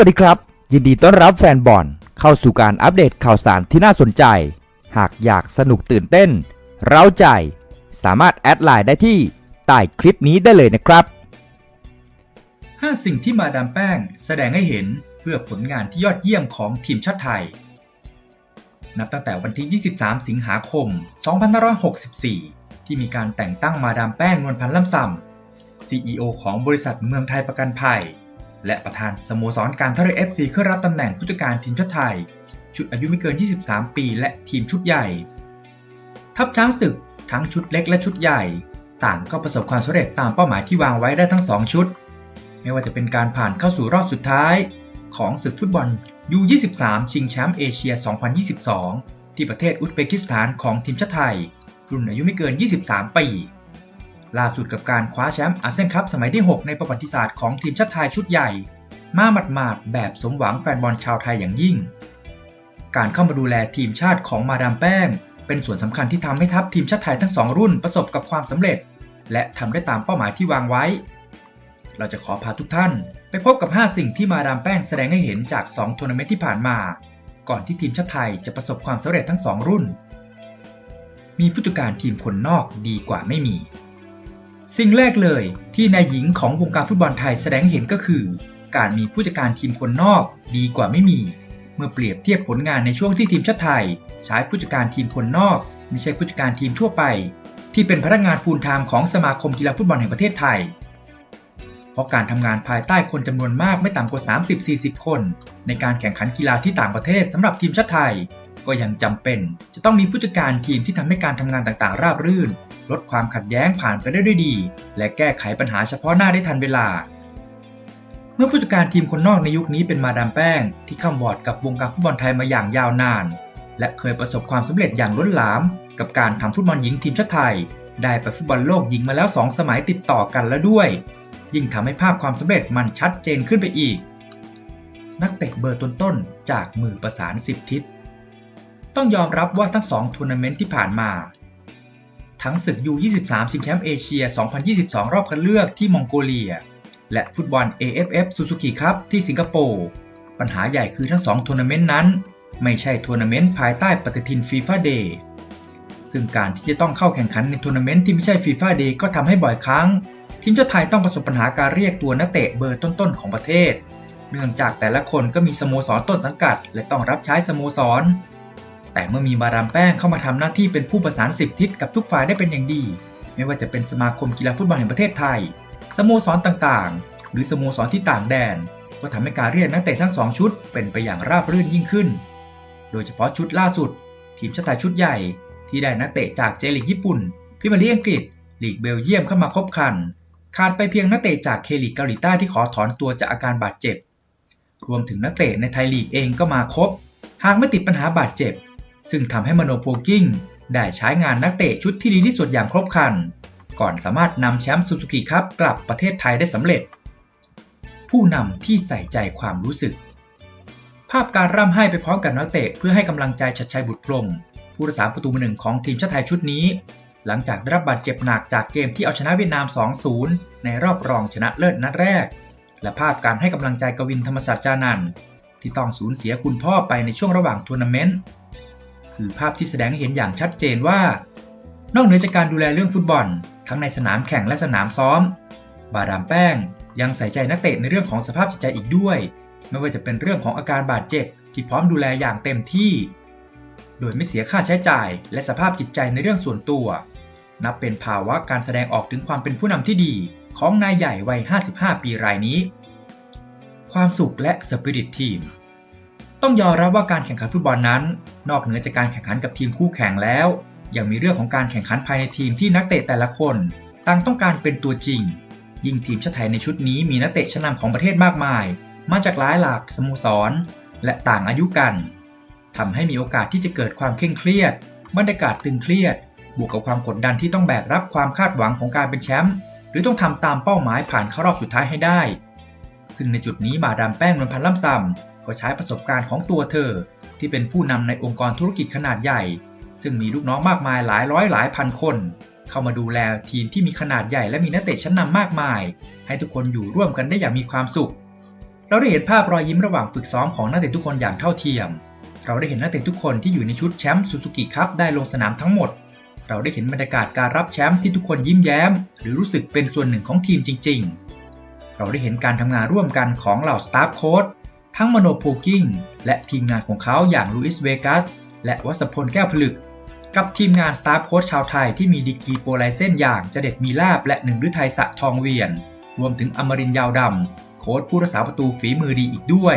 วัสดีครับ ยินดีต้อนรับแฟนบอลเข้าสู่การอัปเดตข่าวสารที่น่าสนใจ หากอยากสนุกตื่นเต้น เร้าใจ สามารถแอดไลน์ได้ที่ใต้คลิปนี้ได้เลยนะครับ 5 สิ่งที่มาดามแป้งแสดงให้เห็นเพื่อผลงานที่ยอดเยี่ยมของทีมชาติไทย นับตั้งแต่วันที่ 23 สิงหาคม 2564 ที่มีการแต่งตั้งมาดามแป้งนวลพันธ์ล่ำซำ CEO ของบริษัทเมืองไทยประกันภัย และประธานสโมสรการท่าเรือ FC ขึ้นรับตำแหน่งผู้จัดการทีมชาติไทย ชุดอายุไม่เกิน 23 ปี และทีมชุดใหญ่ ทัพช้างศึกทั้งชุดเล็กและชุดใหญ่ ต่างก็ประสบความสำเร็จตามเป้าหมายที่วางไว้ได้ทั้ง 2 ชุด ไม่ว่าจะเป็นการผ่านเข้าสู่รอบสุดท้าย ของศึกฟุตบอล U23 ชิงแชมป์เอเชีย 2022 ที่ประเทศอุซเบกิสถานของทีมชาติไทย รุ่นอายุไม่เกิน 23 ปี ล่าสุดกับการคว้าแชมป์อาเซียนคัพสมัยที่ 6 ในประวัติศาสตร์ของทีมชาติไทยชุดใหญ่ มาหมาดๆแบบสมหวังแฟนบอลชาวไทยอย่างยิ่ง การเข้ามาดูแลทีมชาติของมาดามแป้ง เป็นส่วนสำคัญที่ทำให้ทัพทีมชาติไทยทั้งสองรุ่นประสบกับความสำเร็จ และทำได้ตามเป้าหมายที่วางไว้ เราจะขอพาทุกท่าน ไปพบกับ 5 สิ่งที่มาดามแป้งแสดงให้เห็นจาก 2 ทัวร์นาเมนต์ที่ผ่านมา ก่อนที่ทีมชาติไทยจะประสบความสำเร็จทั้ง2รุ่น มีผู้จัดการทีมคนนอกดีกว่าไม่มี สิ่งแรกเลยที่นายหญิงของวงการฟุตบอลไทยแสดงเห็นก็คือ การมีผู้จัดการทีมคนนอกดีกว่าไม่มี เมื่อเปรียบเทียบผลงานในช่วงที่ทีมชาติไทย ใช้ผู้จัดการทีมคนนอก ไม่ใช่ผู้จัดการทีมทั่วไป ที่เป็นพนักงานฟูลไทม์ของสมาคมกีฬาฟุตบอลแห่งประเทศไทย เพราะการทำงานภายใต้คนจำนวนมากไม่ต่ำกว่า 30-40 คน ในการแข่งขันกีฬาที่ต่างประเทศสำหรับทีมชาติไทย ก็ยังจำเป็น จะต้องมีผู้จัดการทีมที่ทำให้การทำงานต่างๆ ราบรื่น ลดความขัดแย้งผ่านไปได้ด้วยดี และแก้ไขปัญหาเฉพาะหน้าได้ทันเวลา เมื่อผู้จัดการทีมคนนอกในยุคนี้เป็นมาดามแป้ง ที่ข้ามวอร์ดกับวงการฟุตบอลไทยมาอย่างยาวนาน และเคยประสบความสำเร็จอย่างล้นหลาม กับการทำฟุตบอลหญิงทีมชาติไทย ได้ไปฟุตบอลโลกหญิงมาแล้ว 2 สมัยติดต่อกันแล้วด้วย ยิ่งทำให้ภาพความสำเร็จมันชัดเจนขึ้นไปอีก นักเตะเบอร์ต้นๆจากมือประสานสิบทิศต้องยอมรับว่าทั้ง2ทัวร์นาเมนต์ที่ผ่านมา ทั้งศึก U23 ชิงแชมป์เอเชีย 2022 รอบคัดเลือกที่มองโกเลีย และฟุตบอล AFF Suzuki Cup ที่สิงคโปร์ ปัญหาใหญ่คือทั้ง2ทัวร์นาเมนต์นั้น ไม่ใช่ทัวร์นาเมนต์ภายใต้ปฏิทิน FIFA Day ซึ่งการที่จะต้องเข้าแข่งขันในทัวร์นาเมนต์ที่ไม่ใช่ FIFA Day ก็ทำให้บ่อยครั้ง ทีมชาติไทยต้องประสบปัญหาการเรียกตัวนักเตะเบอร์ต้นๆของประเทศ เนื่องจากแต่ละคนก็มีสโมสรต้นสังกัด และต้องรับใช้สโมสร แต่เมื่อมีมาดามแป้งเข้ามาทำหน้าที่เป็นผู้ประสานสิบทิศกับทุกฝ่ายได้เป็นอย่างดี ไม่ว่าจะเป็นสมาคมกีฬาฟุตบอลแห่งประเทศไทย สโมสรต่างๆ หรือสโมสรที่ต่างแดน ก็ทำให้การเรียกนักเตะทั้งสองชุดเป็นไปอย่างราบรื่นยิ่งขึ้น โดยเฉพาะชุดล่าสุด ทีมชาติไทยชุดใหญ่ที่ได้นักเตะจากเจลีกญี่ปุ่นพรีเมียร์ลีกอังกฤษลีกเบลเยียมเข้ามาครบคัน ขาดไปเพียงนักเตะจากเคลีกเกาหลีใต้ที่ขอถอนตัวจากอาการบาดเจ็บ รวมถึงนักเตะในไทยลีกเองก็มาครบ หากไม่ติดปัญหาบาดเจ็บ ซึ่งทำให้มโนโพกิ้งได้ใช้งานนักเตะชุดที่ดีที่สุดอย่างครบครัน ก่อนสามารถนำแชมป์ซูซูกิคัพกลับประเทศไทยได้สำเร็จ ผู้นำที่ใส่ใจความรู้สึก ภาพการร่ำไห้ไปพร้อมกับนักเตะเพื่อให้กำลังใจชัดชัยบุตรพรมผู้รักษาประตูมือหนึ่งของทีมชาติไทยชุดนี้ หลังจากได้รับบาดเจ็บหนักจากเกมที่เอาชนะเวียดนาม 2-0 ในรอบรองชนะเลิศนัดแรก และภาพการให้กำลังใจกวินธรรมศาสตร์จานันท์ที่ต้องสูญเสียคุณพ่อไปในช่วงระหว่างทัวร์นาเมนต์ คือภาพที่แสดงให้เห็นอย่างชัดเจนว่า นอกเหนือจากการดูแลเรื่องฟุตบอล ทั้งในสนามแข่งและสนามซ้อม บาดามแป้งยังใส่ใจนักเตะในเรื่องของสภาพจิตใจอีกด้วย ไม่ว่าจะเป็นเรื่องของอาการบาดเจ็บที่พร้อมดูแลอย่างเต็มที่ โดยไม่เสียค่าใช้จ่าย และสภาพจิตใจในเรื่องส่วนตัว นับเป็นภาวะการแสดงออกถึงความเป็นผู้นำที่ดี ของนายใหญ่วัย 55 ปีรายนี้ ความสุขและสปิริตทีม ต้องยอมรับว่าการแข่งขันฟุตบอลนั้น นอกเหนือจากการแข่งขันกับทีมคู่แข่งแล้ว ยังมีเรื่องของการแข่งขันภายในทีมที่นักเตะแต่ละคนต่างต้องการเป็นตัวจริง ยิ่งทีมชาติไทยในชุดนี้มีนักเตะชั้นนำของประเทศมากมาย มาจากหลายหลากสโมสร และต่างอายุกันทำให้มีโอกาสที่จะเกิดความเคร่งเครียด บรรยากาศตึงเครียด บวกกับความกดดันที่ต้องแบกรับความคาดหวังของการเป็นแชมป์หรือต้องทำตามเป้าหมายผ่านเข้ารอบสุดท้ายให้ได้ ซึ่งในจุดนี้มาดามแป้งนวลพันธ์ล่ำซำ ก็ใช้ประสบการณ์ของตัวเธอ ที่เป็นผู้นำในองค์กรธุรกิจขนาดใหญ่ ซึ่งมีลูกน้องมากมายหลายร้อยหลายพันคน เข้ามาดูแลทีมที่มีขนาดใหญ่และมีนักเตะชั้นนำมากมาย ให้ทุกคนอยู่ร่วมกันได้อย่างมีความสุข เราได้เห็นภาพรอยยิ้มระหว่างฝึกซ้อมของนักเตะทุกคนอย่างเท่าเทียม เราได้เห็นนักเตะทุกคนที่อยู่ในชุดแชมป์ซูซูกิคัพได้ลงสนามทั้งหมด เราได้เห็นบรรยากาศการรับแชมป์ที่ทุกคนยิ้มแย้ม หรือรู้สึกเป็นส่วนหนึ่งของทีมจริง ๆ เราได้เห็นการทำงานร่วมกันของเหล่าสตาฟโค้ช ทั้งมโนโพกิ้งและทีมงานของเขาอย่างลุอิสเวกัสและวัสพลแก้วผลึก กับทีมงานสตาฟโค้ชชาวไทยที่มีดีกรีโปรไลเซนอย่างเจเด็ดมีลาบและหนึ่งฤทัยสะทองเวียน รวมถึงอมรินยาวดำโค้ชผู้รักษาประตูฝีมือดีอีกด้วย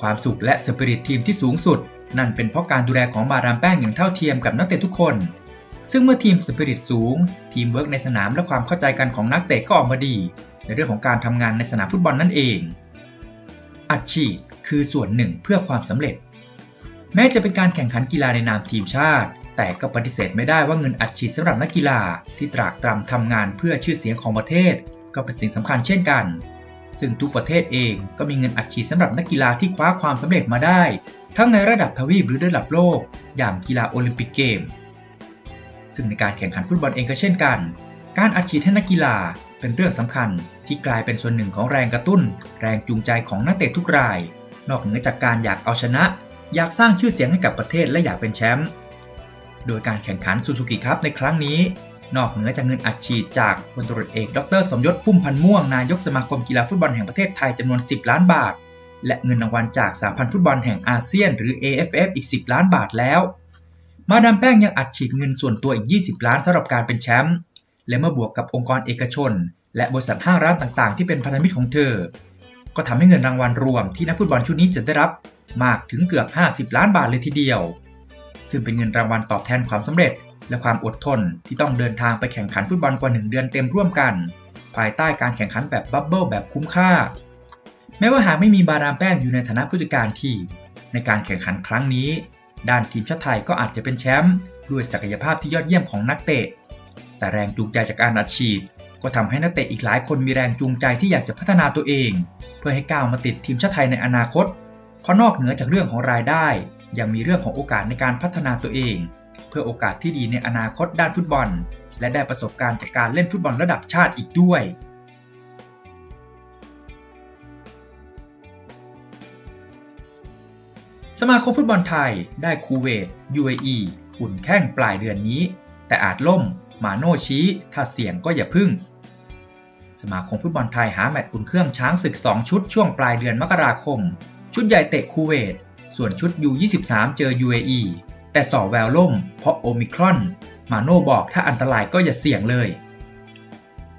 ความสุขและสปิริตทีมที่สูงสุด นั่นเป็นเพราะการดูแลของมาดามแป้งอย่างเท่าเทียมกับนักเตะทุกคน ซึ่งเมื่อทีมสปิริตสูง ทีมเวิร์กในสนามและความเข้าใจกันของนักเตะก็ออกมาดี ในเรื่องของการทำงานในสนามฟุตบอลนั่นเอง อัดฉีดคือส่วนหนึ่งเพื่อความสำเร็จ แม้จะเป็นการแข่งขันกีฬาในนามทีมชาติ แต่ก็ปฏิเสธไม่ได้ว่าเงินอัดฉีดสำหรับนักกีฬาที่ตรากตรำทำงานเพื่อชื่อเสียงของประเทศ ก็เป็นสิ่งสำคัญเช่นกัน ซึ่งทุกประเทศเองก็มีเงินอัดฉีดสำหรับนักกีฬาที่คว้าความสำเร็จมาได้ ทั้งในระดับทวีปหรือระดับโลก อย่างกีฬาโอลิมปิกเกม ซึ่งในการแข่งขันฟุตบอลเองก็เช่นกัน การอัดฉีดให้นักกีฬา เป็นเรื่องสำคัญที่กลายเป็นส่วนหนึ่งของแรงกระตุ้น แรงจูงใจของนักเตะทุกราย นอกเหนือจากการอยากเอาชนะ อยากสร้างชื่อเสียงให้กับประเทศและอยากเป็นแชมป์โดยการแข่งขันซูซูกิคัพในครั้งนี้ นอกเหนือจากเงินอัดฉีดจากพลตรวจเอก ดร สมยศพุ่มพันธ์ม่วงนายกสมาคมกีฬาฟุตบอลแห่งประเทศไทยจำนวน 10 ล้านบาท และเงินรางวัลจากสาพันธ์ฟุตบอลแห่งอาเซียน หรือ AFF อีก 10 ล้านบาทแล้ว มาดามแป้งยังอัดฉีดเงินส่วนตัวอีก 20 ล้านสำหรับการเป็นแชมป์ และเมื่อบวกกับองค์กรเอกชน และบริษัทห้างร้านต่างๆ ที่เป็นพันธมิตรของเธอ ก็ทำให้เงินรางวัลรวมที่นักฟุตบอลชุดนี้จะได้รับมากถึงเกือบ 50 ล้านบาทเลยทีเดียว ซึ่งเป็นเงินรางวัลตอบแทนความสำเร็จ และความอดทนที่ต้องเดินทางไปแข่งขันฟุตบอลกว่า 1 เดือนเต็มร่วมกัน ภายใต้การแข่งขันแบบบับเบิลแบบคุ้มค่า แม้ว่าหากไม่มีบาดามแป้งอยู่ในฐานะผู้จัดการทีมในการแข่งขันครั้งนี้ ด้านทีมชาติไทยก็อาจจะเป็นแชมป์ด้วยศักยภาพที่ยอดเยี่ยมของนักเตะ แต่แรงจูงใจจากการอัดฉีด ก็ทำให้นักเตะอีกหลายคนมีแรงจูงใจที่อยากจะพัฒนาตัวเอง เพื่อให้ก้าวมาติดทีมชาติไทยในอนาคต เพราะนอกเหนือจากเรื่องของรายได้ ยังมีเรื่องของโอกาสในการพัฒนาตัวเอง เพื่อโอกาสที่ดีในอนาคตด้านฟุตบอล และได้ประสบการณ์จากการเล่นฟุตบอลระดับชาติอีกด้วยสมาคมฟุตบอลไทยได้คูเวต UAE อุ่นแข้งปลายเดือนนี้ แต่อาจล่ม มาโน่ชี้ ถ้าเสี่ยงก็อย่าพึ่ง สมาคมฟุตบอลไทยหาแมตช์อุ่นเครื่องช้างศึก 2 ชุดช่วงปลายเดือนมกราคม ชุดใหญ่เตะคูเวต ส่วนชุด U23 เจอ UAE แต่ส่อแววล่ม เพราะโอมิครอน มาโน่บอกถ้าอันตรายก็อย่าเสี่ยงเลย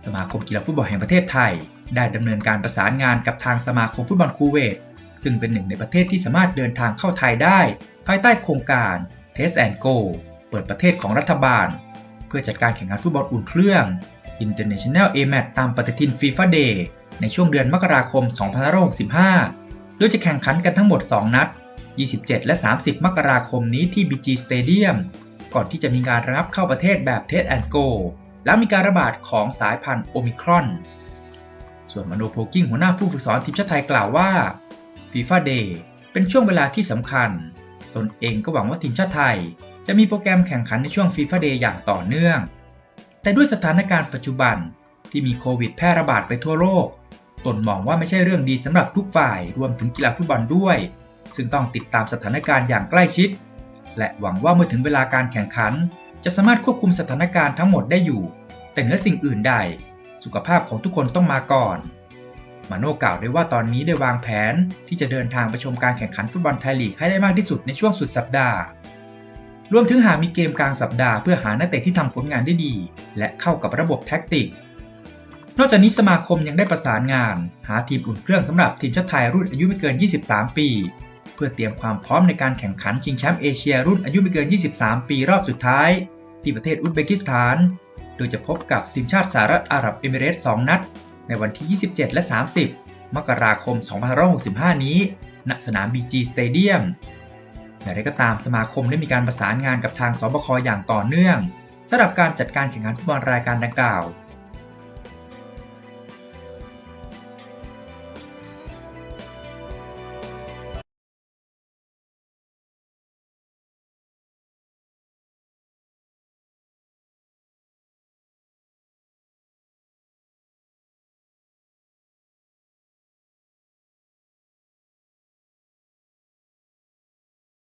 สมาคมกีฬาฟุตบอลแห่งประเทศไทย ได้ดำเนินการประสานงานกับทางสมาคมฟุตบอลคูเวต ซึ่งเป็นหนึ่งในประเทศที่สามารถเดินทางเข้าไทยได้ ภายใต้โครงการ Test and Go เปิดประเทศของรัฐบาล เพื่อจัดการแข่งขันฟุตบอลอุ่นเครื่อง International A Match ตามปฏิทิน FIFA Day ในช่วงเดือนมกราคม 2565 โดยจะแข่งขันกันทั้งหมด 2 นัด 27 และ 30 มกราคมนี้ที่ BG Stadium ก่อนที่จะมีการรับเข้าประเทศแบบ Test and Go แล้วมีการระบาดของสายพันธุ์โอมิครอน ส่วนมโนโพกิ้งหัวหน้าผู้ฝึกสอนทีมชาติไทยกล่าวว่า FIFA Day เป็นช่วงเวลาที่สำคัญ ตนเองก็หวังว่าทีมชาติไทย จะมีโปรแกรมแข่งขันในช่วง FIFA Day อย่างต่อเนื่อง แต่ด้วยสถานการณ์ปัจจุบันที่มีโควิดแพร่ระบาดไปทั่วโลก ตนมองว่าไม่ใช่เรื่องดีสำหรับทุกฝ่ายรวมถึงกีฬาฟุตบอลด้วย ซึ่งต้องติดตามสถานการณ์อย่างใกล้ชิด และหวังว่าเมื่อถึงเวลาการแข่งขัน จะสามารถควบคุมสถานการณ์ทั้งหมดได้อยู่ แต่เหนือสิ่งอื่นใด สุขภาพของทุกคนต้องมาก่อน มาโน่กล่าวด้วยว่าตอนนี้ได้วางแผนที่จะเดินทางไปชมการแข่งขันฟุตบอลไทยลีกให้ได้มากที่สุดในช่วงสุดสัปดาห์ รวมถึงหากมีเกมกลางสัปดาห์เพื่อหานักเตะที่ทำผลงานได้ดี และเข้ากับระบบแท็กติก นอกจากนี้สมาคมยังได้ประสานงาน หาทีมอุ่นเครื่องสำหรับทีมชาติไทยรุ่นอายุไม่เกิน 23 ปี เพื่อเตรียมความพร้อมในการแข่งขันชิงแชมป์เอเชียรุ่นอายุไม่เกิน 23 ปีรอบสุดท้าย ที่ประเทศอุซเบกิสถาน โดยจะพบกับทีมชาติสหรัฐอาหรับเอมิเรตส์2นัด ในวันที่ 27 และ 30 มกราคม 2565 นี้ ณ สนาม BG Stadium อย่างไรก็ตามสมาคมได้มีการประสานงานกับทางสบคอย่างต่อเนื่องสำหรับการจัดการแข่งขันฟุตบอลรายการดังกล่าว